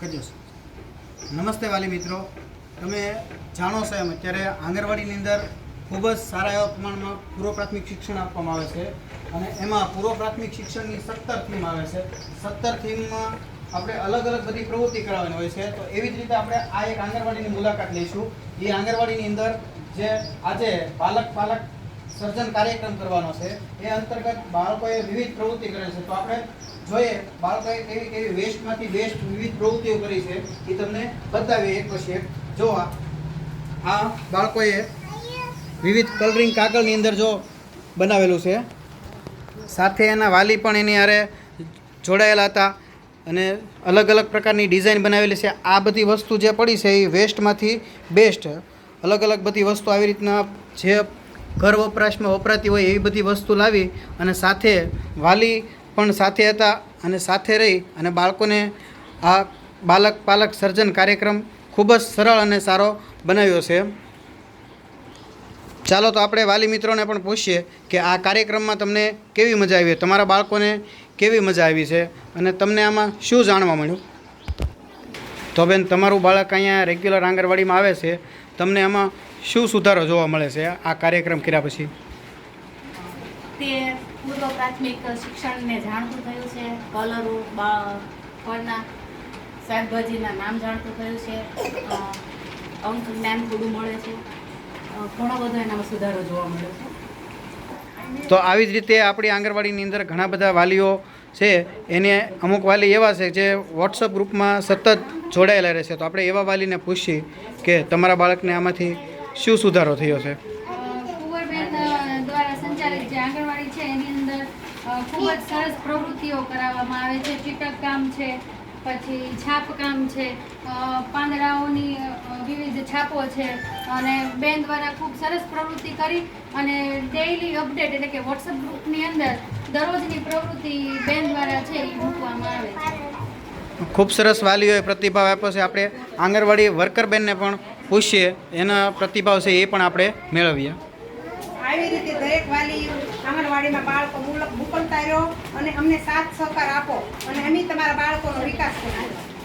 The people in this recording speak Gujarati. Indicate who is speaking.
Speaker 1: કરજો નમસ્તે વાલી મિત્રો. તમે જાણો છો એમ અત્યારે આંગણવાડીની અંદર ખૂબ જ સારા એવા પ્રમાણમાં પૂર્વ પ્રાથમિક શિક્ષણ આપવામાં આવે છે અને એમાં પૂર્વ પ્રાથમિક શિક્ષણની સત્તર થીમ આવે છે. સત્તર થીમમાં આપણે અલગ અલગ બધી પ્રવૃત્તિ કરાવવાની હોય છે. તો એવી જ રીતે આપણે આ એક આંગણવાડીની મુલાકાત લઈશું. એ આંગણવાડીની અંદર જે આજે બાલક પાલક સર્જન કાર્યક્રમ કરવાનો છે, એ અંતર્ગત બાળકોએ વિવિધ પ્રવૃત્તિ કરે છે. તો આપણે જોઈએ બાળકોએ કેવી કેવી વેસ્ટમાંથી બેસ્ટ વિવિધ પ્રવૃત્તિઓ કરી છે, એ તમને બતાવીએ એક પછી એક. જો આ બાળકોએ વિવિધ કલરિંગ કાગળની અંદર જો બનાવેલું છે. સાથે એના વાલી પણ એની આરે જોડાયેલા હતા અને અલગ અલગ પ્રકારની ડિઝાઇન બનાવેલી છે. આ બધી વસ્તુ જે પડી છે એ વેસ્ટમાંથી બેસ્ટ. અલગ અલગ બધી વસ્તુ આવી રીતના જે ઘર વપરાશમાં વપરાતી હોય એવી બધી વસ્તુ લાવી અને સાથે વાલી પણ સાથે હતા અને સાથે રહી અને બાળકોને આ બાલક પાલક સર્જન કાર્યક્રમ ખૂબ જ સરળ અને સારો બનાવ્યો છે. ચાલો તો આપણે વાલી મિત્રોને પણ પૂછીએ કે આ કાર્યક્રમમાં તમને કેવી મજા આવી? તમારા બાળકોને કેવી મજા આવી છે? અને તમને આમાં શું જાણવા મળ્યું? તો બેન, તમારું બાળક અહીંયા રેગ્યુલર આંગણવાડીમાં આવે છે. તમને આમાં શું સુધારો જોવા મળે છે આ કાર્યક્રમ કર્યા પછી?
Speaker 2: તે પૂર્વ પ્રાથમિક શિક્ષણને જાણતું થયું છે. કલરો ફળના, શાકભાજીના નામ જાણતું થયું છે. અંક, જ્ઞાન થોડું મળે છે. ઘણો બધો એનામાં સુધારો જોવા મળ્યો છે.
Speaker 1: તો આવી જ રીતે આપણી આંગણવાડીની અંદર ઘણા બધા વાલીઓ છે. એને અમુક વાલી એવા છે જે વોટ્સઅપ ગ્રુપમાં સતત જોડાયેલા રહેશે. તો આપણે એવા વાલીને પૂછીએ કે તમારા બાળકને આમાંથી શું સુધારો થયો છે
Speaker 3: કુંવરબેન અ, દ્વારા સંચાલિત જે આંગણવાડી છે એની અંદર અ, ખૂબ જ સરસ પ્રવૃત્તિઓ કરાવવામાં આવે છે. ચીટક કામ છે, પછી છાપકામ છે પાંદડાઓની વિવિધ છાપો છે અને બેન દ્વારા ખૂબ સરસ પ્રવૃત્તિ કરી અને ડેઈલી અપડેટ એટલે કે વોટ્સઅપ ગ્રુપની અંદર દરરોજની પ્રવૃત્તિ બેન દ્વારા છે એ મૂકવામાં આવે છે.
Speaker 1: ખૂબ સરસ વાલીઓએ પ્રતિભાવ આપ્યો છે. આપણે આંગણવાડી વર્કર બેનને પણ પૂછીએ, એના પ્રતિભાવ છે એ પણ આપણે મેળવીએ.
Speaker 4: આવી રીતે દરેક વાલી આંગણવાડીમાં બાળકો મુલક મોકલતા રહ્યો અને અમને સાથ સહકાર આપો અને અમે તમારા બાળકોનો વિકાસ કરીએ